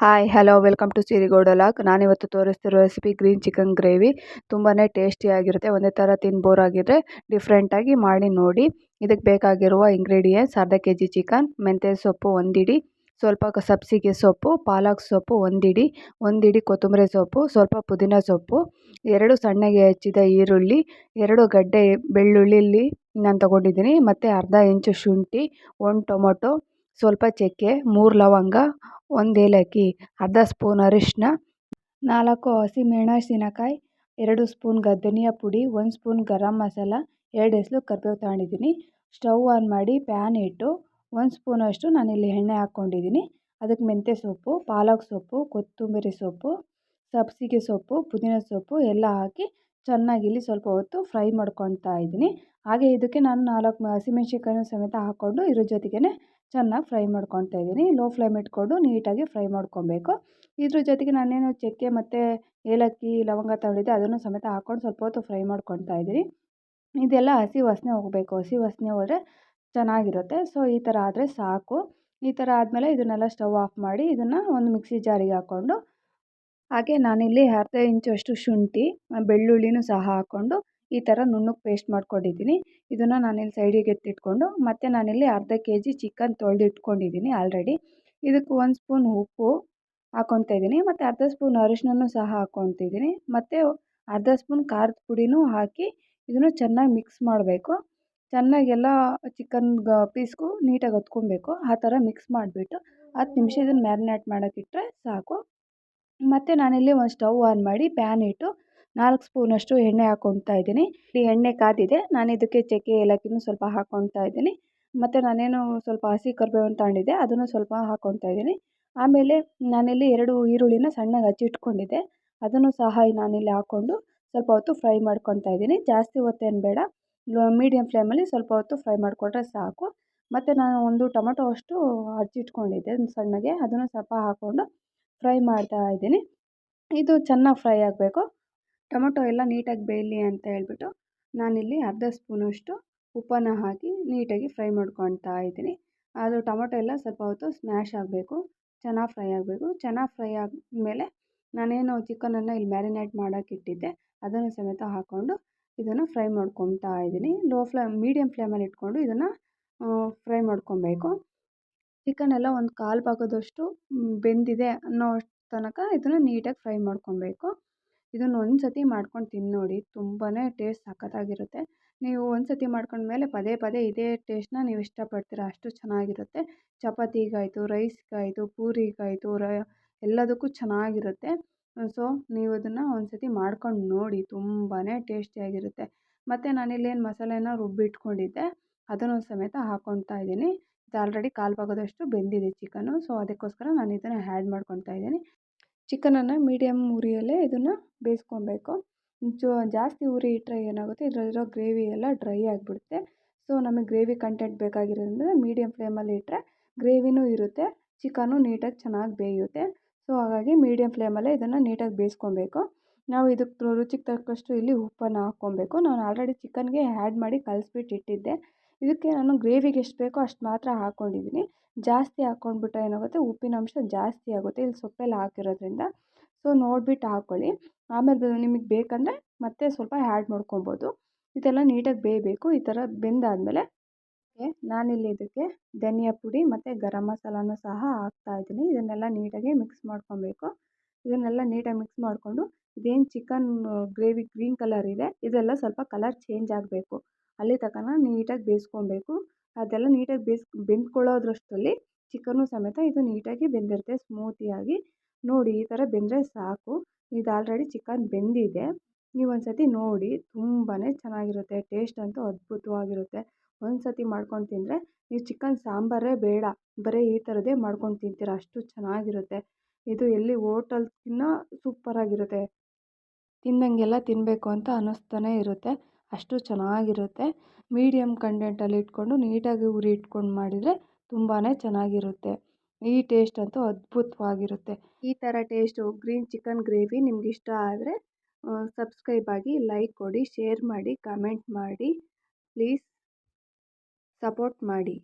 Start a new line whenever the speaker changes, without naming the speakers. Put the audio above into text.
Hi hello welcome to ಸಿರಿಗೋಡಲಾಕ್ ನಾನಿವತ್ತು ತೋರಿಸ್ತಿರೋ ರೆಸಿಪಿ ಗ್ರೀನ್ ಚಿಕನ್ ಗ್ರೇವಿ ತುಂಬಾ ಟೇಸ್ಟಿಯಾಗಿರುತ್ತೆ ಒಂದೇ ಥರ ತಿನ್ಬೋರಾಗಿದ್ರೆ ಡಿಫ್ರೆಂಟಾಗಿ ಮಾಡಿ ನೋಡಿ. ಇದಕ್ಕೆ ಬೇಕಾಗಿರುವ ಇಂಗ್ರೀಡಿಯೆಂಟ್ಸ್ ಅರ್ಧ ಕೆ ಜಿ ಚಿಕನ್ ಮೆಂತ್ಯ ಸೊಪ್ಪು ಒಂದಿಡಿ, ಸ್ವಲ್ಪ ಸಬ್ಸಿಗೆ ಸೊಪ್ಪು, ಪಾಲಕ್ ಸೊಪ್ಪು ಒಂದಿಡಿ ಒಂದಿಡಿ ಕೊತ್ತಂಬರಿ ಸೊಪ್ಪು, ಸ್ವಲ್ಪ ಪುದೀನ ಸೊಪ್ಪು, ಎರಡು ಸಣ್ಣಗೆ ಹೆಚ್ಚಿದ ಈರುಳ್ಳಿ, ಎರಡು ಗಡ್ಡೆ ಬೆಳ್ಳುಳ್ಳಿ, ನಾನು ತಗೊಂಡಿದ್ದೀನಿ, ಮತ್ತು ಅರ್ಧ ಇಂಚು ಶುಂಠಿ, ಒಂದು ಟೊಮೊಟೊ ಸ್ವಲ್ಪ ಚಕ್ಕೆ, ಮೂರು ಲವಂಗ, ಒಂದು ಏಲಕ್ಕಿ, ಅರ್ಧ ಸ್ಪೂನ್ ಅರಿಶಿನ ನಾಲ್ಕು ಹಸಿಮೆಣಸಿನಕಾಯಿ ಎರಡು ಸ್ಪೂನ್ ಧನಿಯಾ ಪುಡಿ, ಒಂದು ಸ್ಪೂನ್ ಗರಂ ಮಸಾಲ, ಎರಡು ಎಸಳು ಕರಿಬೇವು ತಗೊಂಡಿದ್ದೀನಿ. ಸ್ಟವ್ ಆನ್ ಮಾಡಿ ಪ್ಯಾನ್ ಇಟ್ಟು ಒಂದು ಸ್ಪೂನಷ್ಟು ನಾನಿಲ್ಲಿ ಎಣ್ಣೆ ಹಾಕ್ಕೊಂಡಿದ್ದೀನಿ. ಅದಕ್ಕೆ ಮೆಂತ್ಯ ಸೊಪ್ಪು, ಪಾಲಕ್ ಸೊಪ್ಪು, ಕೊತ್ತಂಬರಿ ಸೊಪ್ಪು, ಸಬ್ಸಿಗೆ ಸೊಪ್ಪು, ಪುದೀನ ಸೊಪ್ಪು ಎಲ್ಲ ಹಾಕಿ ಚೆನ್ನಾಗಿ ಇಲ್ಲಿ ಸ್ವಲ್ಪ ಹೊತ್ತು ಫ್ರೈ ಮಾಡ್ಕೊತಾ ಇದ್ದೀನಿ. ಹಾಗೆ ಇದಕ್ಕೆ ನಾನು ನಾಲ್ಕು ಹಸಿಮೆಣ್ಸಿನ್ಕಾಯಿನೂ ಸಮೇತ ಹಾಕ್ಕೊಂಡು ಇದ್ರ ಜೊತೆಗೇ ಚೆನ್ನಾಗಿ ಫ್ರೈ ಮಾಡ್ಕೊತಾ ಇದ್ದೀನಿ. ಲೋ ಫ್ಲೇಮ್ ಇಟ್ಕೊಂಡು ನೀಟಾಗಿ ಫ್ರೈ ಮಾಡ್ಕೊಬೇಕು. ಇದ್ರ ಜೊತೆಗೆ ನಾನೇನು ಚಕ್ಕೆ ಮತ್ತು ಏಲಕ್ಕಿ, ಲವಂಗ ತಗೊಂಡಿದ್ದೆ ಅದನ್ನು ಸಮೇತ ಹಾಕ್ಕೊಂಡು ಸ್ವಲ್ಪ ಹೊತ್ತು ಫ್ರೈ ಮಾಡ್ಕೊತಾ ಇದ್ದೀನಿ. ಇದೆಲ್ಲ ಹಸಿ ವಾಸನೆ ಹೋಗಬೇಕು. ಹಸಿ ವಾಸನೆ ಹೋದರೆ ಚೆನ್ನಾಗಿರುತ್ತೆ. ಸೊ, ಈ ಥರ ಆದರೆ ಸಾಕು. ಈ ಥರ ಆದಮೇಲೆ ಇದನ್ನೆಲ್ಲ ಸ್ಟವ್ ಆಫ್ ಮಾಡಿ ಇದನ್ನು ಒಂದು ಮಿಕ್ಸಿ ಜಾರಿಗೆ ಹಾಕ್ಕೊಂಡು, ಹಾಗೆ ನಾನಿಲ್ಲಿ ಅರ್ಧ ಇಂಚಷ್ಟು ಶುಂಠಿ, ಬೆಳ್ಳುಳ್ಳಿನೂ ಸಹ ಹಾಕ್ಕೊಂಡು ಈ ಥರ ನುಣ್ಣಗೆ ಪೇಸ್ಟ್ ಮಾಡ್ಕೊಂಡಿದ್ದೀನಿ. ಇದನ್ನು ನಾನಿಲ್ಲಿ ಸೈಡಿಗೆ ಎತ್ತಿಟ್ಕೊಂಡು, ಮತ್ತು ನಾನಿಲ್ಲಿ ಅರ್ಧ ಕೆ ಜಿ ಚಿಕನ್ ತೊಳೆದಿಟ್ಕೊಂಡಿದ್ದೀನಿ ಆಲ್ರೆಡಿ ಇದಕ್ಕೆ ಒಂದು ಸ್ಪೂನ್ ಉಪ್ಪು ಹಾಕ್ಕೊತಾ ಇದ್ದೀನಿ, ಮತ್ತು ಅರ್ಧ ಸ್ಪೂನ್ ಅರಿಶಿನನೂ ಸಹ ಹಾಕ್ಕೊತಿದ್ದೀನಿ ಮತ್ತು ಅರ್ಧ ಸ್ಪೂನ್ ಖಾರದ ಪುಡಿನೂ ಹಾಕಿ ಇದನ್ನು ಚೆನ್ನಾಗಿ ಮಿಕ್ಸ್ ಮಾಡಬೇಕು. ಚೆನ್ನಾಗಿ ಎಲ್ಲ ಚಿಕನ್ ಪೀಸ್ಗೂ ನೀಟಾಗಿ ಹೊತ್ಕೊಬೇಕು ಆ ಥರ ಮಿಕ್ಸ್ ಮಾಡಿಬಿಟ್ಟು ಹತ್ತು ನಿಮಿಷ ಇದನ್ನು ಮ್ಯಾರಿನೇಟ್ ಮಾಡೋಕ್ಕಿಟ್ರೆ ಸಾಕು. ಮತ್ತು ನಾನಿಲ್ಲಿ ಒಂದು ಸ್ಟವ್ ಆನ್ ಮಾಡಿ ಪ್ಯಾನ್ ಇಟ್ಟು ನಾಲ್ಕು ಸ್ಪೂನಷ್ಟು ಎಣ್ಣೆ ಹಾಕ್ಕೊತಾ ಇದ್ದೀನಿ. ಈ ಎಣ್ಣೆ ಕಾದಿದೆ. ನಾನು ಇದಕ್ಕೆ ಚಕ್ಕೆ, ಏಲಕ್ಕಿನೂ ಸ್ವಲ್ಪ ಹಾಕ್ಕೊತಾ ಇದ್ದೀನಿ. ಮತ್ತು ನಾನೇನು ಸ್ವಲ್ಪ ಹಸಿ ಕರಿಬೇವನ್ನು ತಗೊಂಡಿದ್ದೆ, ಅದನ್ನು ಸ್ವಲ್ಪ ಹಾಕ್ಕೊತಾ ಇದ್ದೀನಿ. ಆಮೇಲೆ ನಾನಿಲ್ಲಿ ಎರಡು ಈರುಳ್ಳಿನ ಸಣ್ಣಗೆ ಹಚ್ಚಿಟ್ಕೊಂಡಿದ್ದೆ. ಅದನ್ನು ಸಹ ನಾನಿಲ್ಲಿ ಹಾಕ್ಕೊಂಡು ಸ್ವಲ್ಪ ಹೊತ್ತು ಫ್ರೈ ಮಾಡ್ಕೊತಾ ಇದ್ದೀನಿ. ಜಾಸ್ತಿ ಹೊತ್ತೇನು ಬೇಡ. ಮೀಡಿಯಮ್ ಫ್ಲೇಮಲ್ಲಿ ಸ್ವಲ್ಪ ಹೊತ್ತು ಫ್ರೈ ಮಾಡಿಕೊಂಡ್ರೆ ಸಾಕು. ಮತ್ತು ನಾನು ಒಂದು ಟೊಮೊಟೊ ಅಷ್ಟು ಹಚ್ಚಿಟ್ಕೊಂಡಿದ್ದೆ, ಸಣ್ಣಗೆ. ಅದನ್ನು ಸ್ವಲ್ಪ ಹಾಕ್ಕೊಂಡು ಫ್ರೈ ಮಾಡ್ತಾ ಇದ್ದೀನಿ. ಇದು ಚೆನ್ನಾಗಿ ಫ್ರೈ ಆಗಬೇಕು. ಟೊಮೊಟೊ ಎಲ್ಲ ನೀಟಾಗಿ ಬೇಯಲಿ ಅಂತ ಹೇಳ್ಬಿಟ್ಟು ನಾನಿಲ್ಲಿ ಅರ್ಧ ಸ್ಪೂನಷ್ಟು ಉಪ್ಪನ್ನ ಹಾಕಿ ನೀಟಾಗಿ ಫ್ರೈ ಮಾಡ್ಕೊತಾ ಇದ್ದೀನಿ. ಅದು ಟೊಮೊಟೊ ಎಲ್ಲ ಸ್ವಲ್ಪ ಹೊತ್ತು ಸ್ಮ್ಯಾಶ್ ಆಗಬೇಕು, ಚೆನ್ನಾಗಿ ಫ್ರೈ ಆಗಬೇಕು. ಚೆನ್ನಾಗಿ ಫ್ರೈ ಆದಮೇಲೆ ನಾನೇನು ಚಿಕನನ್ನು ಇಲ್ಲಿ ಮ್ಯಾರಿನೇಟ್ ಮಾಡೋಕೆ ಇಟ್ಟಿದ್ದೆ, ಅದನ್ನು ಸಮೇತ ಹಾಕ್ಕೊಂಡು ಇದನ್ನು ಫ್ರೈ ಮಾಡ್ಕೊತಾ ಇದ್ದೀನಿ. ಲೋ ಫ್ಲೇಮ್ ಮೀಡಿಯಮ್ ಫ್ಲೇಮಲ್ಲಿ ಇಟ್ಕೊಂಡು ಇದನ್ನು ಫ್ರೈ ಮಾಡ್ಕೊಬೇಕು ಚಿಕನ್ ಎಲ್ಲ ಒಂದು ಕಾಲು ಭಾಗದಷ್ಟು ಬೆಂದಿದೆ ಅನ್ನೋ ತನಕ ಇದನ್ನು ನೀಟಾಗಿ ಫ್ರೈ ಮಾಡ್ಕೊಬೇಕು ಇದನ್ನು ಒಂದು ಸತಿ ಮಾಡ್ಕೊಂಡು ತಿಂದು ನೋಡಿ ತುಂಬಾ ಟೇಸ್ಟ್ ಸಖತ್ತಾಗಿರುತ್ತೆ. ನೀವು ಒಂದು ಸತಿ ಮಾಡ್ಕೊಂಡ್ಮೇಲೆ ಪದೇ ಪದೇ ಇದೇ ಟೇಸ್ಟ್ನ ನೀವು ಇಷ್ಟಪಡ್ತೀರ ಅಷ್ಟು ಚೆನ್ನಾಗಿರುತ್ತೆ. ಚಪಾತಿಗಾಯಿತು, ರೈಸ್ಗಾಯಿತು, ಪೂರಿಗಾಯಿತು, ರ ಎಲ್ಲದಕ್ಕೂ ಚೆನ್ನಾಗಿರುತ್ತೆ. ಸೊ, ನೀವು ಅದನ್ನು ಒಂದು ಸತಿ ಮಾಡ್ಕೊಂಡು ನೋಡಿ ತುಂಬಾ ಟೇಸ್ಟಿಯಾಗಿರುತ್ತೆ. ಮತ್ತು ನಾನಿಲ್ಲೇನು ಮಸಾಲೆನ ರುಬ್ಬಿಟ್ಕೊಂಡಿದ್ದೆ, ಅದನ್ನು ಸಮೇತ ಹಾಕ್ಕೊತಾ ಇದ್ದೀನಿ. ಇದು ಆಲ್ರೆಡಿ ಕಾಲು ಭಾಗದಷ್ಟು ಬೆಂದಿದೆ ಚಿಕನು, ಸೊ ಅದಕ್ಕೋಸ್ಕರ ನಾನು ಇದನ್ನು ಹ್ಯಾಡ್ ಮಾಡ್ಕೊಳ್ತಾ ಇದ್ದೀನಿ. ಚಿಕನನ್ನು ಮೀಡಿಯಮ್ ಉರಿಯಲ್ಲೇ ಇದನ್ನು ಬೇಯಿಸ್ಕೊಬೇಕು. ಚು, ಜಾಸ್ತಿ ಉರಿ ಇಟ್ಟರೆ ಏನಾಗುತ್ತೆ? ಇದರಲ್ಲಿರೋ ಗ್ರೇವಿ ಎಲ್ಲ ಡ್ರೈ ಆಗಿಬಿಡುತ್ತೆ. ಸೊ, ನಮಗೆ ಗ್ರೇವಿ ಕಂಟೆಂಟ್ ಬೇಕಾಗಿರೋದ್ರಿಂದ ಮೀಡಿಯಮ್ ಫ್ಲೇಮಲ್ಲಿ ಇಟ್ಟರೆ ಗ್ರೇವಿನೂ ಇರುತ್ತೆ, ಚಿಕನು ನೀಟಾಗಿ ಚೆನ್ನಾಗಿ ಬೇಯುತ್ತೆ. ಸೊ, ಹಾಗಾಗಿ ಮೀಡಿಯಮ್ ಫ್ಲೇಮಲ್ಲೇ ಇದನ್ನು ನೀಟಾಗಿ ಬೇಯಿಸ್ಕೊಬೇಕು. ನಾವು ಇದಕ್ಕೆ ರುಚಿಗೆ ತಕ್ಕಷ್ಟು ಇಲ್ಲಿ ಉಪ್ಪನ್ನು ಹಾಕ್ಕೊಬೇಕು. ನಾನು ಆಲ್ರೆಡಿ ಚಿಕನ್ಗೆ ಆ್ಯಡ್ ಮಾಡಿ ಕಲಸ್ಬಿಟ್ಟು ಇಟ್ಟಿದ್ದೆ ಇದಕ್ಕೆ ನಾನು ಗ್ರೇವಿಗೆ ಎಷ್ಟು ಬೇಕೋ ಅಷ್ಟು ಮಾತ್ರ ಹಾಕ್ಕೊಂಡಿದ್ದೀನಿ ಜಾಸ್ತಿ ಹಾಕ್ಕೊಂಡ್ಬಿಟ್ರೆ ಏನಾಗುತ್ತೆ? ಉಪ್ಪಿನಂಶ ಜಾಸ್ತಿ ಆಗುತ್ತೆ. ಇಲ್ಲಿ ಸೊಪ್ಪೆಲ್ಲ ಹಾಕಿರೋದ್ರಿಂದ. ಸೊ, ನೋಡಿಬಿಟ್ಟು ಹಾಕ್ಕೊಳ್ಳಿ ಆಮೇಲೆ ನಿಮಗೆ ಬೇಕಂದರೆ ಮತ್ತೆ ಸ್ವಲ್ಪ ಆ್ಯಡ್ ಮಾಡ್ಕೊಬೋದು. ಇದೆಲ್ಲ ನೀಟಾಗಿ ಬೇಯಬೇಕು. ಈ ಥರ ಬೆಂದಾದಮೇಲೆ ನಾನಿಲ್ಲಿ ಇದಕ್ಕೆ ಧನಿಯಾ ಪುಡಿ ಮತ್ತು ಗರಂ ಮಸಾಲನೂ ಸಹ ಹಾಕ್ತಾ ಇದ್ದೀನಿ. ಇದನ್ನೆಲ್ಲ ನೀಟಾಗಿ ಮಿಕ್ಸ್ ಮಾಡ್ಕೊಬೇಕು. ಇದನ್ನೆಲ್ಲ ನೀಟಾಗಿ ಮಿಕ್ಸ್ ಮಾಡಿಕೊಂಡು ಇದೇನು ಚಿಕನ್ ಗ್ರೇವಿ ಗ್ರೀನ್ ಕಲರ್ ಇದೆ. ಇದೆಲ್ಲ ಸ್ವಲ್ಪ ಕಲರ್ ಚೇಂಜ್ ಆಗಬೇಕು. ಅಲ್ಲಿ ತನಕ ನೀಟಾಗಿ ಬೇಯಿಸ್ಕೊಬೇಕು. ಅದೆಲ್ಲ ನೀಟಾಗಿ ಬೇಯಿಸ್, ಬೆಂದ್ಕೊಳ್ಳೋದ್ರಷ್ಟರಲ್ಲಿ ಚಿಕನ್ನು ಸಮೇತ ಇದು ನೀಟಾಗಿ ಬೆಂದಿರುತ್ತೆ, ಸ್ಮೂತಿಯಾಗಿ. ನೋಡಿ, ಈ ಥರ ಬೆಂದರೆ ಸಾಕು. ಇದು ಆಲ್ರೆಡಿ ಚಿಕನ್ ಬೆಂದಿದೆ. ನೀವು ಒಂದು ಸತಿ ನೋಡಿ ತುಂಬಾ ಚೆನ್ನಾಗಿರುತ್ತೆ. ಟೇಸ್ಟ್ ಅಂತೂ ಅದ್ಭುತವಾಗಿರುತ್ತೆ. ಒಂದು ಸತಿ ಮಾಡ್ಕೊಂಡು ತಿಂದರೆ ನೀವು ಚಿಕನ್ ಸಾಂಬಾರೇ ಬೇಡ. ಬರೀ ಈ ಥರದ್ದೇ ಮಾಡ್ಕೊಂಡು ತಿಂತೀರ. ಅಷ್ಟು ಚೆನ್ನಾಗಿರುತ್ತೆ. ಇದು ಎಲ್ಲಿ ಓಟಲ್ಗಿನ್ನ ಸೂಪರಾಗಿರುತ್ತೆ. ತಿಂದಂಗೆಲ್ಲ ತಿನ್ನಬೇಕು ಅಂತ ಅನ್ನಿಸ್ತಾನೆ ಇರುತ್ತೆ. ಅಷ್ಟು ಚೆನ್ನಾಗಿರುತ್ತೆ. ಮೀಡಿಯಮ್ ಕಂಡೆಂಟಲ್ಲಿ ಇಟ್ಕೊಂಡು ನೀಟಾಗಿ ಉರಿ ಇಟ್ಕೊಂಡು ಮಾಡಿದರೆ ತುಂಬಾ ಚೆನ್ನಾಗಿರುತ್ತೆ. ಈ ಟೇಸ್ಟ್ ಅಂತೂ ಅದ್ಭುತವಾಗಿರುತ್ತೆ. ಈ ಥರ ಟೇಸ್ಟು ಗ್ರೀನ್ ಚಿಕನ್ ಗ್ರೇವಿ ನಿಮ್ಗೆ ಇಷ್ಟ ಆದರೆ ಸಬ್ಸ್ಕ್ರೈಬ್ ಆಗಿ ಲೈಕ್ ಕೊಡಿ, ಶೇರ್ ಮಾಡಿ, ಕಮೆಂಟ್ ಮಾಡಿ, ಪ್ಲೀಸ್ ಸಪೋರ್ಟ್ ಮಾಡಿ.